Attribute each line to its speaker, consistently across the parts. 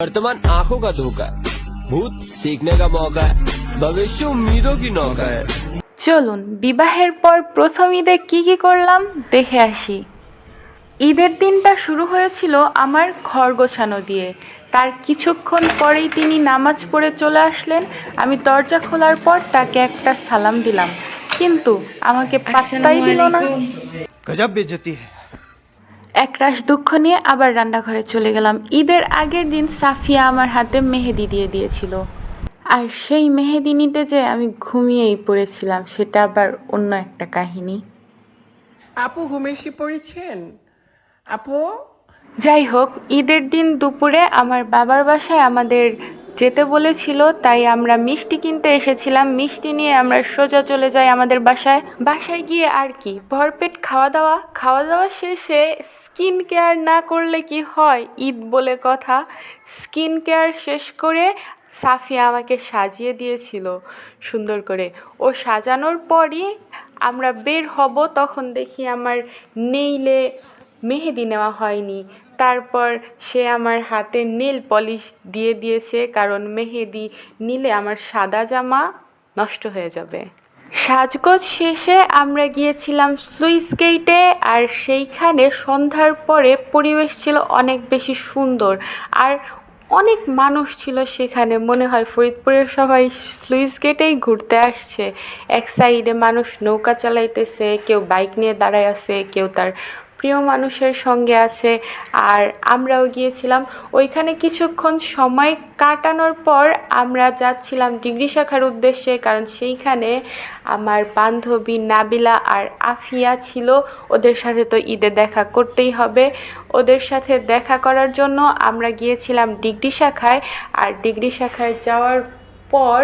Speaker 1: वर्तमान आंखों का धोखा है भूत सीखने का मौका है भविष्य उम्मीदों की नौका है
Speaker 2: চলুন বিবাহের পর প্রথম ঈদে কি কি করলাম দেখে আসি ঈদের দিনটা শুরু হয়েছিল আমার ঘর গোছানো দিয়ে তার কিছুক্ষণ পরেই তিনি নামাজ পড়ে চলে আসলেন আমি দরজা খোলার পর তাকে একটা সালাম দিলাম কিন্তু আমাকে পাত্তাই দিল না
Speaker 3: गजब बेइज्जती है
Speaker 2: একরাশ দুঃখ নিয়ে আবার রান্নাঘরে চলে গেলাম। ঈদের আগের দিন সাফিয়া আমার হাতে মেহেদি দিয়ে দিয়েছিল। আর সেই মেহেদি নিতে যে আমি ঘুমিয়েই পড়েছিলাম সেটা আবার অন্য একটা কাহিনী।
Speaker 4: আপু ঘুমেশি পড়েছেন? আপু?
Speaker 2: যাই হোক ঈদের দিন দুপুরে আমার বাবার বাসায় আমাদের যেতে বলেছিল, তাই আমরা মিষ্টি কিনতে এসেছিলাম। মিষ্টি নিয়ে আমরা সোজা চলে যাই আমাদের বাসায়। বাসায় গিয়ে আর কি? ভরপেট খাওয়া দাওয়া খাওয়া দাওয়া শেষে স্কিন কেয়ার না করলে কি হয়? ঈদ বলে কথা। স্কিন কেয়ার শেষ করে সাফিয়া আমাকে সাজিয়ে দিয়েছিল সুন্দর করে। ও সাজানোর পরই আমরা বের হব, তখন দেখি আমার নেইলে মেহেদি নেওয়া হয়নি। তারপর সে আমার হাতে নেল পলিশ দিয়ে দিয়েছে, কারণ মেহেদি নিলে আমার সাদা জামা নষ্ট হয়ে যাবে। সাজগোজ শেষে আমরা গিয়েছিলাম সুইস গেইটে, আর সেইখানে সন্ধ্যার পরে পরিবেশ ছিল অনেক বেশি সুন্দর, আর অনেক মানুষ ছিল সেখানে। মনে হয় ফরিদপুরের সবাই স্লুইস গেটেই ঘুরতে আসছে। এক সাইডে মানুষ নৌকা চালাইতেছে, কেউ বাইক নিয়ে দাঁড়ায় আছে, কেউ তার প্রিয় মানুষের সঙ্গে আছে। আর আমরাও গিয়েছিলাম। ওইখানে কিছুক্ষণ সময় কাটানোর পর আমরা যাচ্ছিলাম ডিগ্রি শাখার উদ্দেশ্যে, কারণ সেইখানে আমার বান্ধবী নাবিলা আর আফিয়া ছিল। ওদের সাথে তো ঈদে দেখা করতেই হবে। ওদের সাথে দেখা করার জন্য আমরা গিয়েছিলাম ডিগ্রি শাখায়। আর ডিগ্রি শাখায় যাওয়ার পর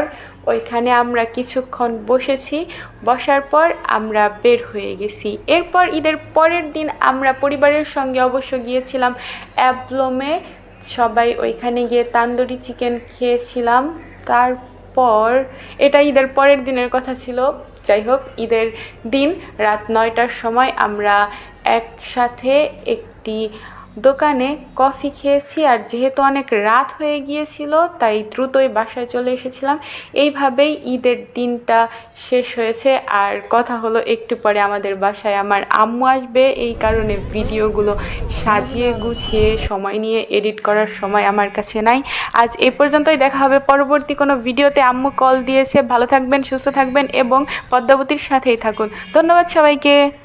Speaker 2: ওইখানে আমরা কিছুক্ষণ বসেছি, বসার পর আমরা বের হয়ে গেছি। এরপর ঈদের পরের দিন আমরা পরিবারের সঙ্গে অবশ্য গিয়েছিলাম, অ্যাবলমে সবাই ওইখানে গিয়ে তান্দুরি চিকেন খেয়েছিলাম। তারপর, এটা ঈদের পরের দিনের কথা ছিল। যাই হোক, ঈদের দিন রাত নয়টার সময় আমরা একসাথে একটি দোকানে কফি খেয়েছি আর যেহেতু অনেক রাত হয়ে গিয়েছিল, তাই দ্রুতই বাসায় চলে এসেছিলাম। এইভাবেই ঈদের দিনটা শেষ হয়েছে আর কথা হলো একটু পরে আমাদের বাসায়। আমার আম্মু আসবে, এই কারণে ভিডিওগুলো সাজিয়ে গুছিয়ে সময় নিয়ে এডিট করার সময় আমার কাছে নাই। আজ এ পর্যন্তই দেখা হবে পরবর্তী কোনো ভিডিওতে। আম্মু কল দিয়েছে। ভালো থাকবেন, সুস্থ থাকবেন এবং পদ্মাবতীর সাথেই থাকুন। ধন্যবাদ সবাইকে।